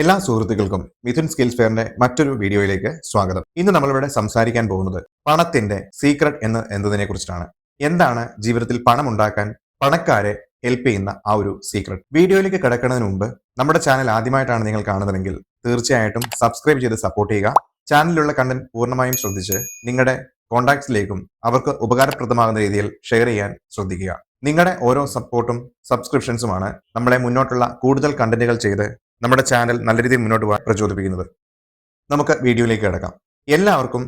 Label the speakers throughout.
Speaker 1: എല്ലാ സുഹൃത്തുക്കൾക്കും മിഥുൻ സ്കിൽസ് ഫെയറിന്റെ മറ്റൊരു വീഡിയോയിലേക്ക് സ്വാഗതം ഇന്ന് നമ്മളിവിടെ സംസാരിക്കാൻ പോകുന്നത് പണത്തിന്റെ സീക്രട്ട് എന്ന് എന്നതിനെ കുറിച്ചാണ് എന്താണ് ജീവിതത്തിൽ പണം ഉണ്ടാക്കാൻ പണക്കാരെ ഹെൽപ്പ് ചെയ്യുന്ന ആ ഒരു സീക്രട്ട് വീഡിയോയിലേക്ക് കിടക്കുന്നതിന് മുമ്പ് നമ്മുടെ ചാനൽ ആദ്യമായിട്ടാണ് നിങ്ങൾ കാണുന്നതെങ്കിൽ തീർച്ചയായിട്ടും സബ്സ്ക്രൈബ് ചെയ്ത് സപ്പോർട്ട് ചെയ്യുക ചാനലിലുള്ള കണ്ടന്റ് പൂർണ്ണമായും ശ്രദ്ധിച്ച് നിങ്ങളുടെ കോൺടാക്ട്സിലേക്കും അവർക്ക് ഉപകാരപ്രദമാകുന്ന രീതിയിൽ ഷെയർ ചെയ്യാൻ ശ്രദ്ധിക്കുക നിങ്ങളുടെ ഓരോ സപ്പോർട്ടും സബ്സ്ക്രിപ്ഷൻസുമാണ് നമ്മളെ മുന്നോട്ടുള്ള കൂടുതൽ കണ്ടന്റുകൾ ചെയ്ത് നമ്മുടെ ചാനൽ നല്ല രീതിയിൽ മുന്നോട്ട് പോകാൻ പ്രചോദിപ്പിക്കുന്നത് നമുക്ക് വീഡിയോയിലേക്ക് കിടക്കാം എല്ലാവർക്കും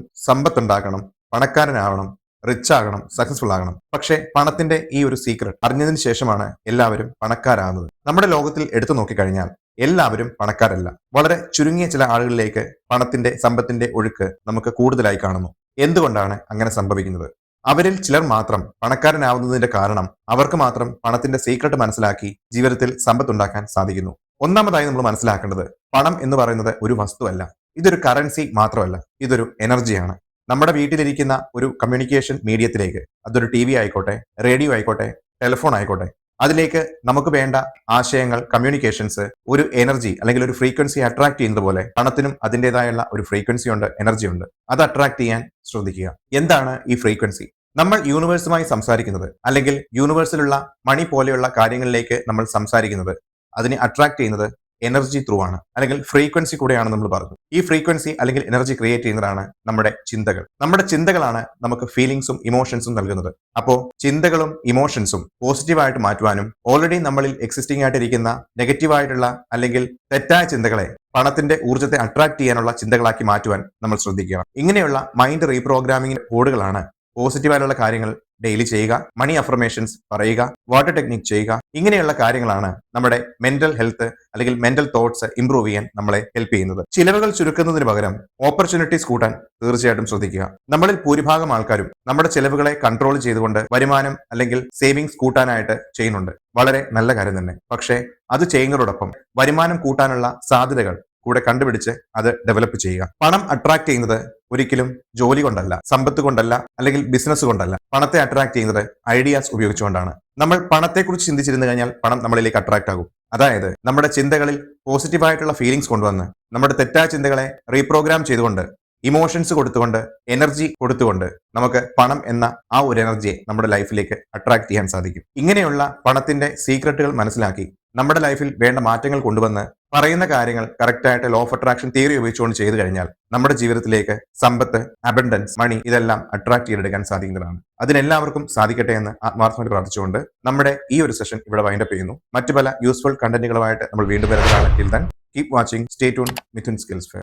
Speaker 1: ഉണ്ടാക്കണം പണക്കാരനാവണം റിച്ച് ആകണം സക്സസ്ഫുൾ ആകണം പക്ഷേ പണത്തിന്റെ ഈ ഒരു സീക്രട്ട് അറിഞ്ഞതിന് ശേഷമാണ് എല്ലാവരും പണക്കാരാകുന്നത് നമ്മുടെ ലോകത്തിൽ എടുത്തു നോക്കിക്കഴിഞ്ഞാൽ എല്ലാവരും പണക്കാരല്ല വളരെ ചുരുങ്ങിയ ചില ആളുകളിലേക്ക് പണത്തിന്റെ സമ്പത്തിന്റെ ഒഴുക്ക് നമുക്ക് കൂടുതലായി കാണുന്നു എന്തുകൊണ്ടാണ് അങ്ങനെ സംഭവിക്കുന്നത് അവരിൽ ചിലർ മാത്രം പണക്കാരനാവുന്നതിന്റെ കാരണം അവർക്ക് മാത്രം പണത്തിന്റെ സീക്രട്ട് മനസ്സിലാക്കി ജീവിതത്തിൽ സമ്പത്തുണ്ടാക്കാൻ സാധിക്കുന്നു ഒന്നാമതായി നമ്മൾ മനസ്സിലാക്കേണ്ടത് പണം എന്ന് പറയുന്നത് ഒരു വസ്തുവല്ല ഇതൊരു കറൻസി മാത്രമല്ല ഇതൊരു എനർജിയാണ് നമ്മുടെ വീട്ടിലിരിക്കുന്ന ഒരു കമ്മ്യൂണിക്കേഷൻ മീഡിയത്തിലേക്ക് അതൊരു ടി വി ആയിക്കോട്ടെ റേഡിയോ ആയിക്കോട്ടെ ടെലിഫോൺ ആയിക്കോട്ടെ അതിലേക്ക് നമുക്ക് വേണ്ട ആശയങ്ങൾ കമ്മ്യൂണിക്കേഷൻസ് ഒരു എനർജി അല്ലെങ്കിൽ ഒരു ഫ്രീക്വൻസി അട്രാക്ട് ചെയ്യുന്നത് പോലെ പണത്തിനും അതിൻ്റെതായുള്ള ഒരു ഫ്രീക്വൻസി ഉണ്ട് എനർജി ഉണ്ട് അത് അട്രാക്ട് ചെയ്യാൻ ശ്രദ്ധിക്കുക എന്താണ് ഈ ഫ്രീക്വൻസി നമ്മൾ യൂണിവേഴ്സുമായി സംസാരിക്കുന്നത് അല്ലെങ്കിൽ യൂണിവേഴ്സിലുള്ള മണി പോലെയുള്ള കാര്യങ്ങളിലേക്ക് നമ്മൾ സംസാരിക്കുന്നത് അതിനെ അട്രാക്ട് ചെയ്യുന്നത് എനർജി ത്രൂ ആണ് അല്ലെങ്കിൽ ഫ്രീക്വൻസി കൂടെയാണ് നമ്മൾ പറഞ്ഞു ഈ ഫ്രീക്വൻസി അല്ലെങ്കിൽ എനർജി ക്രിയേറ്റ് ചെയ്യുന്നതാണ് നമ്മുടെ ചിന്തകൾ നമ്മുടെ ചിന്തകളാണ് നമുക്ക് ഫീലിംഗ്സും ഇമോഷൻസും നൽകുന്നത് അപ്പോൾ ചിന്തകളും ഇമോഷൻസും പോസിറ്റീവായിട്ട് മാറ്റുവാനും ഓൾറെഡി നമ്മളിൽ എക്സിസ്റ്റിംഗ് ആയിട്ടിരിക്കുന്ന നെഗറ്റീവായിട്ടുള്ള അല്ലെങ്കിൽ തെറ്റായ ചിന്തകളെ പണത്തിന്റെ ഊർജ്ജത്തെ അട്രാക്ട് ചെയ്യാനുള്ള ചിന്തകളാക്കി മാറ്റുവാൻ നമ്മൾ ശ്രദ്ധിക്കണം ഇങ്ങനെയുള്ള മൈൻഡ് റീപ്രോഗ്രാമിംഗ് കോഡുകളാണ് പോസിറ്റീവായിട്ടുള്ള കാര്യങ്ങൾ ഡെയിലി ചെയ്യുക മണി അഫർമേഷൻസ് പറയുക വാട്ടർ ടെക്നിക് ചെയ്യുക ഇങ്ങനെയുള്ള കാര്യങ്ങളാണ് നമ്മുടെ മെന്റൽ ഹെൽത്ത് അല്ലെങ്കിൽ മെന്റൽ തോട്ട്സ് ഇംപ്രൂവ് ചെയ്യാൻ നമ്മളെ ഹെൽപ്പ് ചെയ്യുന്നത് ചിലവുകൾ ചുരുക്കുന്നതിന് പകരം ഓപ്പർച്യൂണിറ്റീസ് കൂട്ടാൻ തീർച്ചയായിട്ടും ശ്രദ്ധിക്കുക നമ്മളിൽ ഭൂരിഭാഗം ആൾക്കാരും നമ്മുടെ ചിലവുകളെ കൺട്രോൾ ചെയ്തുകൊണ്ട് വരുമാനം അല്ലെങ്കിൽ സേവിങ്സ് കൂട്ടാനായിട്ട് ചെയ്യുന്നുണ്ട് വളരെ നല്ല കാര്യം തന്നെ പക്ഷേ അത് ചെയ്യുന്നതോടൊപ്പം വരുമാനം കൂട്ടാനുള്ള സാധ്യതകൾ കൂടെ കണ്ടുപിടിച്ച് അത് ഡെവലപ്പ് ചെയ്യുക പണം അട്രാക്ട് ചെയ്യുന്നത് ഒരിക്കലും ജോലി കൊണ്ടല്ല സമ്പത്ത് കൊണ്ടല്ല അല്ലെങ്കിൽ ബിസിനസ് കൊണ്ടല്ല പണത്തെ അട്രാക്ട് ചെയ്യുന്നത് ഐഡിയാസ് ഉപയോഗിച്ചുകൊണ്ടാണ് നമ്മൾ പണത്തെക്കുറിച്ച് ചിന്തിച്ചിരുന്നു കഴിഞ്ഞാൽ പണം നമ്മളിലേക്ക് അട്രാക്ട് ആകും അതായത് നമ്മുടെ ചിന്തകളിൽ പോസിറ്റീവായിട്ടുള്ള ഫീലിംഗ്സ് കൊണ്ടുവന്ന് നമ്മുടെ തെറ്റായ ചിന്തകളെ റീപ്രോഗ്രാം ചെയ്തുകൊണ്ട് ഇമോഷൻസ് കൊടുത്തുകൊണ്ട് എനർജി കൊടുത്തുകൊണ്ട് നമുക്ക് പണം എന്ന ആ ഒരു എനർജിയെ നമ്മുടെ ലൈഫിലേക്ക് അട്രാക്ട് ചെയ്യാൻ സാധിക്കും ഇങ്ങനെയുള്ള പണത്തിന്റെ സീക്രട്ടുകൾ മനസ്സിലാക്കി നമ്മുടെ ലൈഫിൽ വേണ്ട മാറ്റങ്ങൾ കൊണ്ടുവന്ന് പറയുന്ന കാര്യങ്ങൾ കറക്റ്റായിട്ട് ലോ ഓഫ് അട്രാക്ഷൻ തിയറി ഉപയോഗിച്ചുകൊണ്ട് ചെയ്തു കഴിഞ്ഞാൽ നമ്മുടെ ജീവിതത്തിലേക്ക് സമ്പത്ത് അബണ്ടൻസ് മണി ഇതെല്ലാം അട്രാക്ട് ചെയ്തെടുക്കാൻ സാധിക്കുന്നതാണ് അതിനെല്ലാവർക്കും സാധിക്കട്ടെ എന്ന് ആത്മാർത്ഥമായി പ്രാർത്ഥിച്ചുകൊണ്ട് നമ്മുടെ ഈ ഒരു സെഷൻ ഇവിടെ വൈൻഡപ്പ് ചെയ്യുന്നു മറ്റു പല യൂസ്ഫുൾ കണ്ടന്റുകളുമായിട്ട് നമ്മൾ വീണ്ടും വരുന്നതാണ് till then keep watching stay tune Mithun skills fair